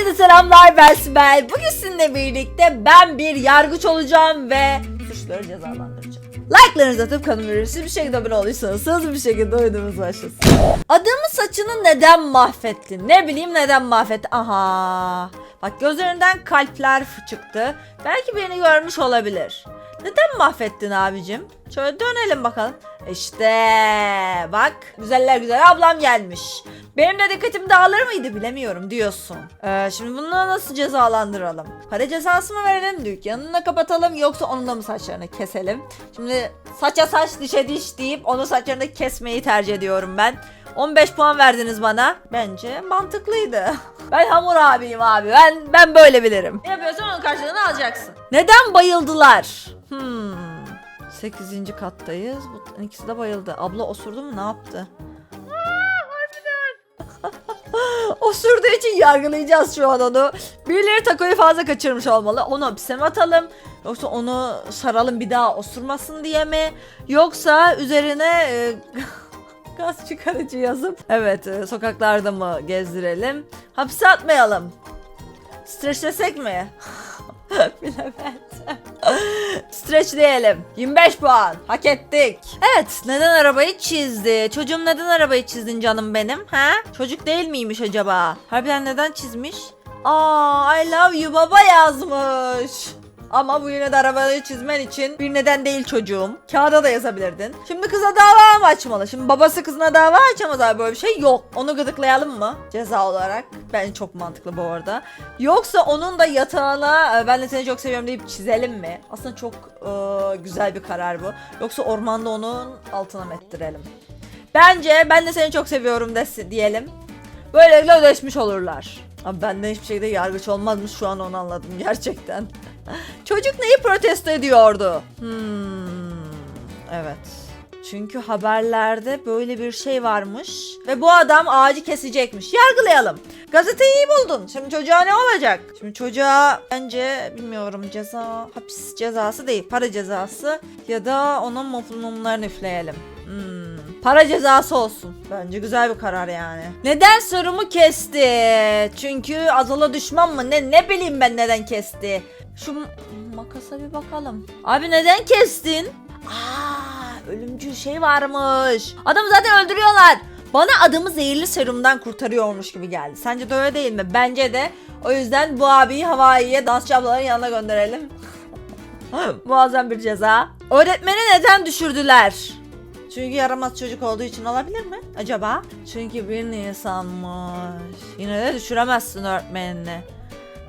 Herkese selamlar ben Sibel. Bugün sizinle birlikte ben bir yargıç olacağım ve suçları cezalandıracağım. Like'larınızı atıp kanalıma ücretsiz bir şekilde abone olduysanız hızlı bir şekilde oyunumuz başlasın. Adamın saçını neden mahvettin? Ne bileyim neden mahvetti? Aha. Bak gözlerinden kalpler çıktı. Belki beni görmüş olabilir. Neden mahvettin abicim? Şöyle dönelim bakalım. İşte bak güzeller güzel ablam gelmiş. Benim de dikkatim dağılır mıydı bilemiyorum diyorsun. Ee, şimdi bunu nasıl cezalandıralım? Para cezası mı verelim? Dükkanını kapatalım yoksa onun da mı saçlarını keselim? Şimdi saça saç dişe diş deyip onun saçlarını kesmeyi tercih ediyorum ben. 15 puan verdiniz bana. Bence mantıklıydı. Ben hamur abiyim abi. Ben ben böyle bilirim. Ne yapıyorsan onun karşılığını alacaksın. Neden bayıldılar? Hmm. 8. kattayız. Bu ikisi de bayıldı. Abla osurdu mu? Ne yaptı? Osurduğu için yargılayacağız şu an onu. Birileri takoyu fazla kaçırmış olmalı. Onu hapise mi atalım? Yoksa onu saralım bir daha osurmasın diye mi? Yoksa üzerine e, gaz çıkarıcı yazıp evet e, sokaklarda mı gezdirelim? Hapse atmayalım. Streçlesek mi? Bilemedim. Streçleyelim. 25 puan. Hak ettik. Evet. Neden arabayı çizdi? Çocuğum neden arabayı çizdin canım benim? Ha? Çocuk değil miymiş acaba? Harbiden neden çizmiş? Aa, I love you baba yazmış. Ama bu yine de arabayı çizmen için bir neden değil çocuğum. Kağıda da yazabilirdin. Şimdi kıza dava mı açmalı? Şimdi babası kızına dava açamaz abi böyle bir şey yok. Onu gıdıklayalım mı? Ceza olarak. Bence çok mantıklı bu arada. Yoksa onun da yatağına "E, ben de seni çok seviyorum deyip çizelim mi? Aslında çok e, güzel bir karar bu. Yoksa ormanda onun altına mı ettirelim? Bence ben de seni çok seviyorum desi, diyelim. Böylelikle ödeşmiş olurlar. Abi benden hiçbir şekilde yargıç olmazmış şu an onu anladım gerçekten. Çocuk neyi protesto ediyordu? Hmm, evet. Çünkü haberlerde böyle bir şey varmış ve bu adam ağacı kesecekmiş. Yargılayalım. Gazeteyi iyi buldun. Şimdi çocuğa ne olacak? Şimdi çocuğa bence bilmiyorum ceza hapis cezası değil para cezası ya da onun mumlarını üfleyelim. Hmm. Para cezası olsun. Bence güzel bir karar yani. Neden sorumu kesti? Çünkü azala düşman mı? Ne ne bileyim ben neden kesti? Şu makasa bir bakalım. Abi neden kestin? Aa, ölümcül şey varmış. Adamı zaten öldürüyorlar. Bana adamı zehirli serumdan kurtarıyormuş gibi geldi. Sence de öyle değil mi? Bence de. O yüzden bu abiyi Hawaii'ye dansçı ablaların yanına gönderelim. Muazzam bir ceza. Öğretmeni neden düşürdüler? Çünkü yaramaz çocuk olduğu için olabilir mi acaba? Çünkü bir Nisan'mış. Yine de düşüremezsin öğretmenini.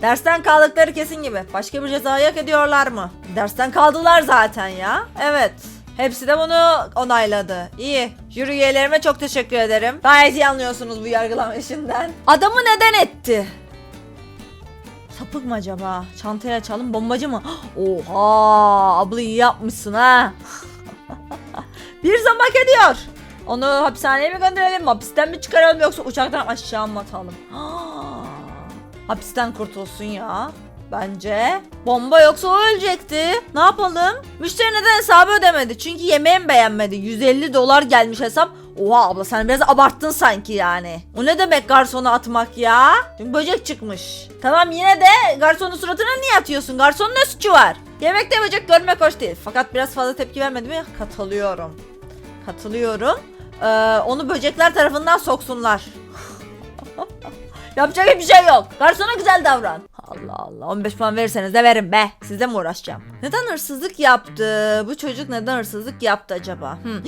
Dersten kaldıkları kesin gibi. Başka bir cezayı hak ediyorlar mı? Dersten kaldılar zaten ya. Evet. Hepsi de bunu onayladı. İyi. Jüri üyelerime çok teşekkür ederim. Gayet iyi anlıyorsunuz bu yargılama işinden. Adamı neden etti? Sapık mı acaba? Çantaya açalım. Bombacı mı? Oha! Abla iyi yapmışsın ha. Bir zam hak ediyor. Onu hapishaneye mi gönderelim? Hapisten mi çıkaralım yoksa uçaktan aşağı mı atalım? Hapisten kurtulsun ya. Bence. Bomba yoksa o ölecekti. Ne yapalım? Müşteri neden hesabı ödemedi? Çünkü yemeğimi beğenmedi. 150 dolar gelmiş hesap. Oha abla sen biraz abarttın sanki yani. O ne demek garsona atmak ya? Çünkü böcek çıkmış. Tamam yine de garsonun suratına niye atıyorsun? Garsonun ne suçu var? Yemekte böcek görmek hoş değil. Fakat biraz fazla tepki vermedi mi? Katılıyorum. Katılıyorum. Ee, onu böcekler tarafından soksunlar. Yapacak hiçbir şey yok. Garsona güzel davran. Allah Allah 15 puan verirseniz de verin be. Sizle mi uğraşacağım? Neden hırsızlık yaptı? Bu çocuk neden hırsızlık yaptı acaba? Hmm.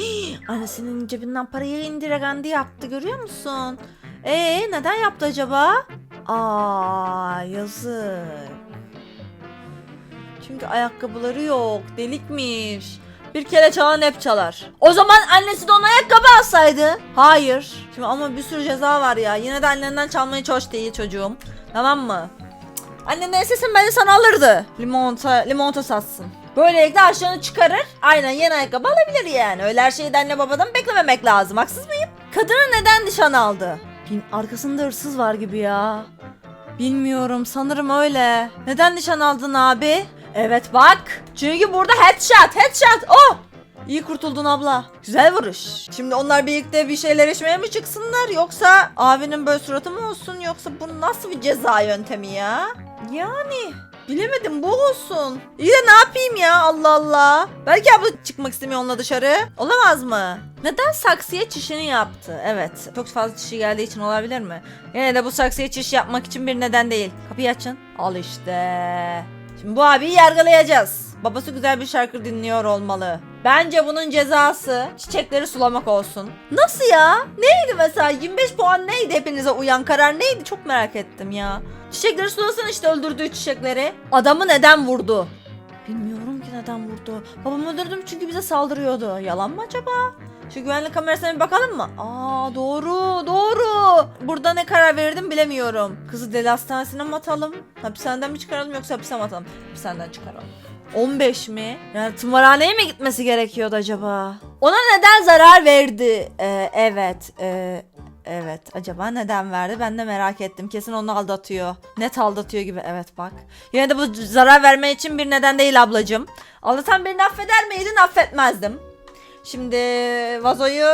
Annesinin cebinden parayı Indira Gandhi yaptı görüyor musun? Ee neden yaptı acaba? Aa yazık. Çünkü ayakkabıları yok. Delikmiş. Bir kere çalan hep çalar. O zaman annesi de ona ayakkabı alsaydı. Hayır. Şimdi ama bir sürü ceza var ya. Yine de annenden çalmayı hoş değil çocuğum. Tamam mı? Annen istesin beni sana alırdı. Limonata, limonata satsın. Böylelikle harçlığını çıkarır. Aynen yeni ayakkabı alabilir yani. Öyle her şeyi de anne babadan beklememek lazım. Haksız mıyım? Kadını neden nişan aldı? Arkasında hırsız var gibi ya. Bilmiyorum sanırım öyle. Neden nişan aldın abi? Evet bak. Çünkü burada headshot headshot. Oh. İyi kurtuldun abla. Güzel vuruş. Şimdi onlar birlikte bir şeyler içmeye mi çıksınlar yoksa abinin böyle suratı mı olsun yoksa bu nasıl bir ceza yöntemi ya? Yani bilemedim bu olsun. İyi de ne yapayım ya Allah Allah. Belki abla çıkmak istemiyor onunla dışarı. Olamaz mı? Neden saksıya çişini yaptı? Evet. Çok fazla çişi geldiği için olabilir mi? Yine de bu saksıya çiş yapmak için bir neden değil. Kapıyı açın. Al işte. Şimdi bu abiyi yargılayacağız. Babası güzel bir şarkı dinliyor olmalı. Bence bunun cezası çiçekleri sulamak olsun. Nasıl ya? Neydi mesela? 25 puan neydi hepinize uyan karar neydi? Çok merak ettim ya. Çiçekleri sulasın işte öldürdüğü çiçekleri. Adamı neden vurdu? Bilmiyorum ki neden vurdu. Babamı öldürdüm çünkü bize saldırıyordu. Yalan mı acaba? Şu güvenlik kamerasına bir bakalım mı? Aa doğru doğru. Burada ne karar verirdim bilemiyorum. Kızı deli hastanesine mi atalım? Hapishaneden mi çıkaralım yoksa hapise mi atalım? Hapishaneden çıkaralım. 15 mi? Yani tımarhaneye mi gitmesi gerekiyordu acaba? Ona neden zarar verdi? Ee, evet. ee, evet. Acaba neden verdi? Ben de merak ettim. Kesin onu aldatıyor. Net aldatıyor gibi. Evet bak. Yine de bu zarar verme için bir neden değil ablacığım. Aldatan birini affeder miydin? Affetmezdim. Şimdi vazoyu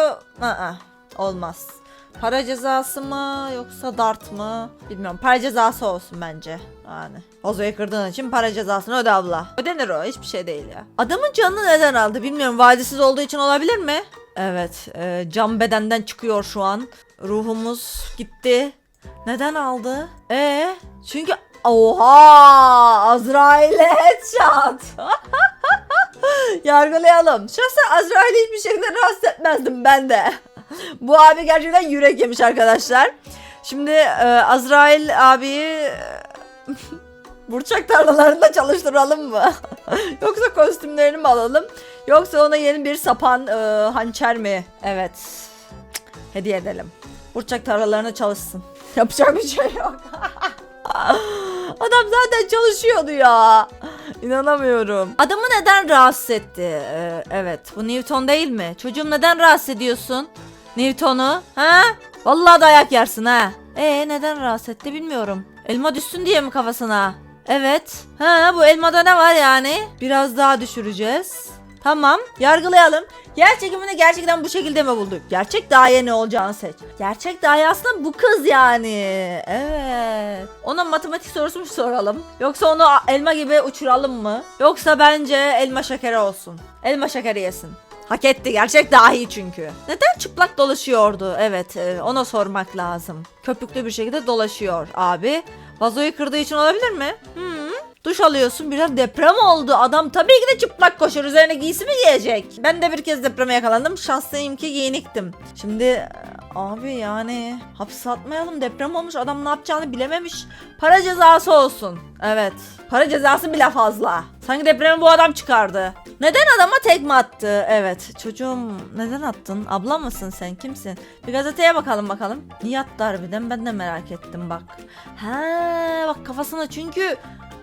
ı olmaz. Para cezası mı yoksa dart mı? Bilmiyorum. Para cezası olsun bence. Yani. Vazoyu kırdığın için para cezasını öde abla. Ödenir o. Hiçbir şey değil ya. Adamın canını neden aldı bilmiyorum. Vadisiz olduğu için olabilir mi? Evet. E, can bedenden çıkıyor şu an. Ruhumuz gitti. Neden aldı? E çünkü Oha! Azrail'e headshot. Yargılayalım. Şahsen Azrail'i hiçbir şekilde rahatsız etmezdim ben de. Bu abi gerçekten yürek yemiş arkadaşlar. Şimdi e, Azrail abiyi e, burçak tarlalarında çalıştıralım mı? Yoksa kostümlerini mi alalım? Yoksa ona yeni bir sapan e, hançer mi? Evet. Hediye edelim. Burçak tarlalarında çalışsın. Yapacak bir şey yok. Adam zaten çalışıyordu ya. İnanamıyorum. Adamı neden rahatsız etti? Ee, evet bu Newton değil mi? Çocuğum neden rahatsız ediyorsun? Newton'u? Ha? Vallahi dayak yersin ha. Ee neden rahatsız etti bilmiyorum. Elma düşsün diye mi kafasına? Evet. Ha bu elmada ne var yani? Biraz daha düşüreceğiz. Tamam yargılayalım. Yer çekimini gerçekten bu şekilde mi bulduk? Gerçek daye ne olacağını seç. Gerçek daye aslında bu kız yani. Evet. Ona matematik sorusu mu soralım? Yoksa onu elma gibi uçuralım mı? Yoksa bence elma şekeri olsun. Elma şekeri yesin. Hak etti. Gerçek dahi çünkü. Neden çıplak dolaşıyordu? Evet e, ona sormak lazım. Köpüklü bir şekilde dolaşıyor abi. Vazoyu kırdığı için olabilir mi? Hmm. Duş alıyorsun biraz deprem oldu. Adam tabii ki de çıplak koşar. Üzerine giysi mi giyecek? Ben de bir kez depreme yakalandım. Şanslıyım ki giyiniktim. Şimdi e, abi yani hapse atmayalım. Deprem olmuş. Adam ne yapacağını bilememiş. Para cezası olsun. Evet. Para cezası bile fazla. Sanki depremi bu adam çıkardı. Neden adama tekme attı? Evet. Çocuğum neden attın? Abla mısın sen? Kimsin? Bir gazeteye bakalım bakalım. Niye attı harbiden? Ben de merak ettim bak. He bak kafasına çünkü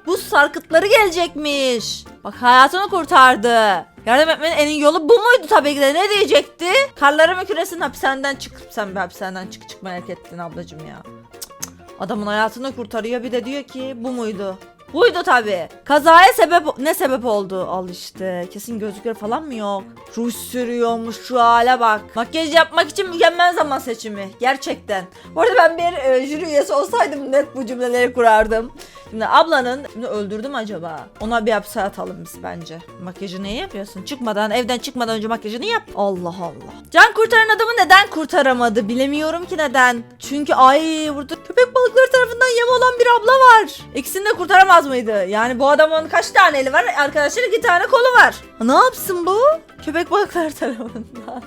bu sarkıtları gelecekmiş. Bak hayatını kurtardı. Yardım etmenin en iyi yolu bu muydu tabii ki de ne diyecekti? Karları mı küresin hapishaneden çık. Sen bir hapishaneden çık çık merak ettin ablacım ya. Cık cık. Adamın hayatını kurtarıyor bir de diyor ki bu muydu? Buydu tabi. Kazaya sebep ne sebep oldu? Al işte. Kesin gözlükleri falan mı yok? Ruj sürüyormuş şu hale bak. Makyaj yapmak için mükemmel zaman seçimi. Gerçekten. Bu arada ben bir e, jüri üyesi olsaydım net bu cümleleri kurardım. Şimdi ablanın şimdi öldürdüm acaba? Ona bir hapse atalım biz bence. Makyajı niye yapıyorsun? Çıkmadan evden çıkmadan önce makyajını yap. Allah Allah. Can kurtaran adamı neden kurtaramadı? Bilemiyorum ki neden. Çünkü ay burada köpek balıkları tarafından yem olan bir abla var. İkisini de kurtaramaz mıydı? Yani bu adamın kaç tane eli var? Arkadaşlar iki tane kolu var. Ne yapsın bu? Köpek balıkları tarafından.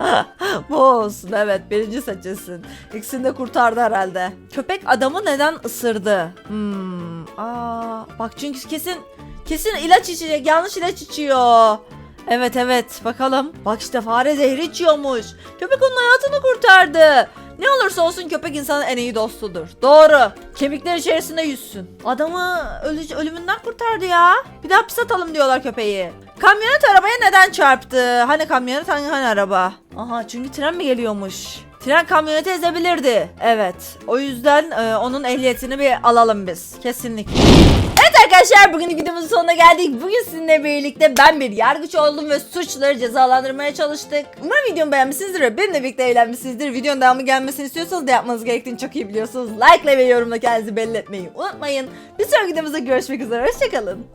bu olsun evet birinci seçilsin. İkisini de kurtardı herhalde. Köpek adamı neden ısırdı? Hmm. Aa, bak çünkü kesin kesin ilaç içecek yanlış ilaç içiyor. Evet evet bakalım. Bak işte fare zehri içiyormuş. Köpek onun hayatını kurtardı. Ne olursa olsun köpek insanın en iyi dostudur. Doğru. Kemikler içerisinde yüzsün. Adamı ölü- ölümünden kurtardı ya. Bir de hapis atalım diyorlar köpeği. Kamyonet arabaya neden çarptı? Hani kamyonet hani, hani araba? Aha çünkü tren mi geliyormuş? Tren kamyoneti ezebilirdi. Evet. O yüzden e, onun ehliyetini bir alalım biz. Kesinlikle. Arkadaşlar bugün videomuzun sonuna geldik. Bugün sizinle birlikte ben bir yargıç oldum ve suçluları cezalandırmaya çalıştık. Umarım videomu beğenmişsinizdir ve benimle birlikte eğlenmişsinizdir. Videonun devamı gelmesini istiyorsanız da yapmanız gerektiğini çok iyi biliyorsunuz. Like ve yorumla kendinizi belli etmeyi unutmayın. Bir sonraki videomuzda görüşmek üzere. Hoşçakalın.